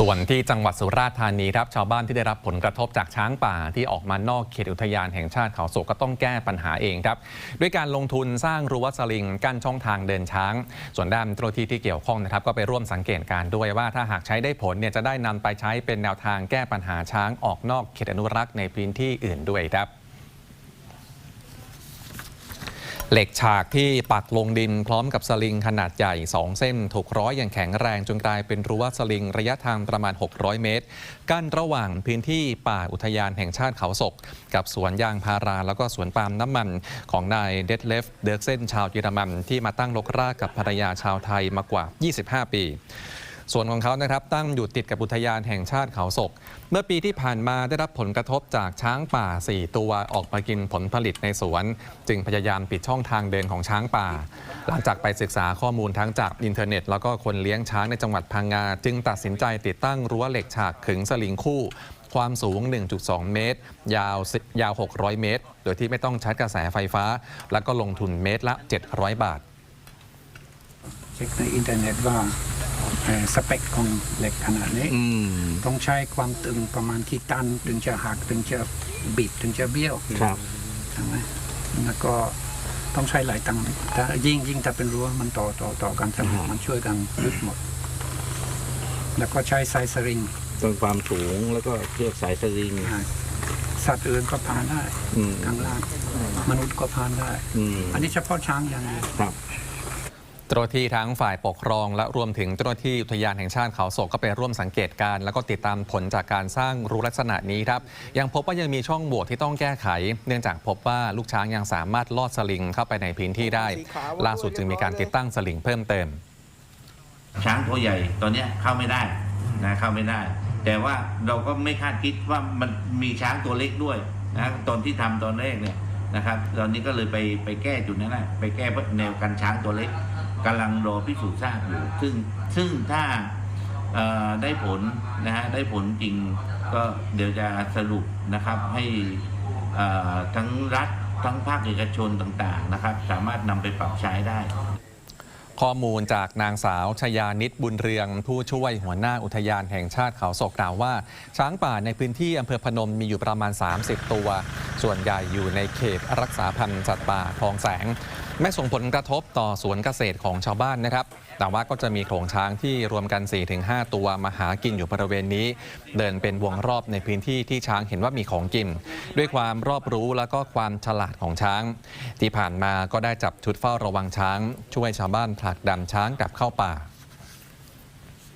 ส่วนที่จังหวัดสุราษฎร์ธานีครับชาวบ้านที่ได้รับผลกระทบจากช้างป่าที่ออกมานอกเขตอุทยานแห่งชาติเขาโศกก็ต้องแก้ปัญหาเองครับ ด้วยการลงทุนสร้างรั้วสลิงกั้นช่องทางเดินช้าง ส่วนด้านเจ้าหน้าที่ที่เกี่ยวข้องนะครับก็ไปร่วมสังเกตการ์ด้วยว่าถ้าหากใช้ได้ผลเนี่ยจะได้นำไปใช้เป็นแนวทางแก้ปัญหาช้างออกนอกเขตอนุรักษ์ในพื้นที่อื่นด้วยครับ เหล็กฉากที่ปักลงดินพร้อมกับสลิงขนาดใหญ่ 2 เส้น ถูกร้อยอย่างแข็งแรงจนกลายเป็นรั้วสลิงระยะทางประมาณ 600 เมตร กั้นระหว่างพื้นที่ป่าอุทยานแห่งชาติเขาศก กับสวนยางพาราแล้วก็สวนปาล์มน้ำมันของนายเดดเลฟเดิร์กเซนชาวเยอรมัน ที่มาตั้งรกรากกับภรรยาชาวไทยมากว่า 25 ปี ส่วนของเขานะครับตั้งอยู่ติดกับอุทยานแห่งชาติเขาศก เมื่อปีที่ผ่านมาได้รับผลกระทบจากช้างป่า 4 ตัวออกมากินผลผลิตในสวน จึงพยายามปิดช่องทางเดินของช้างป่า หลังจากไปศึกษาข้อมูลทั้งจากอินเทอร์เน็ต แล้วก็คนเลี้ยงช้างในจังหวัดพังงา จึงตัดสินใจติดตั้งรั้วเหล็กฉากขึงสลิงคู่ความสูง 1.2 เมตร ยาวยาว 600 เมตร โดยที่ไม่ต้องใช้กระแสไฟฟ้า แล้วก็ลงทุนเมตรละ 700 บาท เช็คในอินเทอร์เน็ตว่า สเปคของเหล็กขนาดนี้อืมต้องใช้ความตึงประมาณกี่ตัน ถึงจะหักถึงจะบิดถึงจะเบี้ยวครับใช่ไหมแล้วก็ต้องใช้หลายตังค์ถ้ายิ่งยิ่งถ้าเป็นรั้วมันต่อต่อต่อกันสมมันช่วยกันยึดหมด แล้วก็ใช้ไซสริงตรงความสูงแล้วก็เชือกสายสลิงอ่าสัตว์อื่นก็ผ่านได้อืมข้างล่างมนุษย์ก็ผ่านได้อืมอันนี้เฉพาะช้างอย่างเดียวครับเจ้าหน้าที่ทั้งฝ่ายปกครอง และรวมถึงเจ้าหน้าที่อุทยานแห่งชาติเขาโศกก็ไปร่วมสังเกตการณ์แล้วก็ติดตามผลจากการสร้างรูลักษณะนี้ครับ ยังพบว่ายังมีช่องโหว่ที่ต้องแก้ไข เนื่องจากพบว่าลูกช้างยังสามารถลอดสลิงเข้าไปในพื้นที่ได้ ล่าสุดจึงมีการติดตั้งสลิงเพิ่มเติม ช้างตัวใหญ่ตอนเนี้ยเข้าไม่ได้นะเข้าไม่ได้ แต่ว่าเราก็ไม่คาดคิดว่ามันมีช้างตัวเล็กด้วยนะตอนที่ทำตอนแรกเนี่ยนะครับตอนนี้ก็เลยไปไปแก้จุดนั้นแหละไปแก้แนวกันช้างตัวเล็ก กำลังรอพิสูจน์ทราบอยู่ ซึ่งซึ่งถ้าได้ผลนะฮะได้ผลจริงก็เดี๋ยวจะสรุปนะครับให้ทั้งรัฐทั้งภาคเอกชนต่างๆนะครับ สามารถนำไปปรับใช้ได้ข้อมูลจากนางสาวชยานิตบุญเรือง ผู้ช่วยหัวหน้าอุทยานแห่งชาติเขาศกกล่าวว่า ช้างป่าในพื้นที่อำเภอพนมมีอยู่ประมาณ 30 ตัว ส่วนใหญ่อยู่ในเขตรักษาพันธุ์สัตว์ป่าคลองแสงไม่ส่งผลกระทบต่อสวนเกษตรของชาวบ้านนะครับ แต่ว่าก็จะมีโขลงช้างที่รวมกัน 4-5 ตัวมาหากินอยู่บริเวณนี้ เดินเป็นวงรอบในพื้นที่ที่ช้างเห็นว่ามีของกิน ด้วยความรอบรู้แล้วก็ความฉลาดของช้าง ที่ผ่านมาก็ได้จับชุดเฝ้าระวังช้าง ช่วยชาวบ้านผลักดันช้างกลับเข้าป่า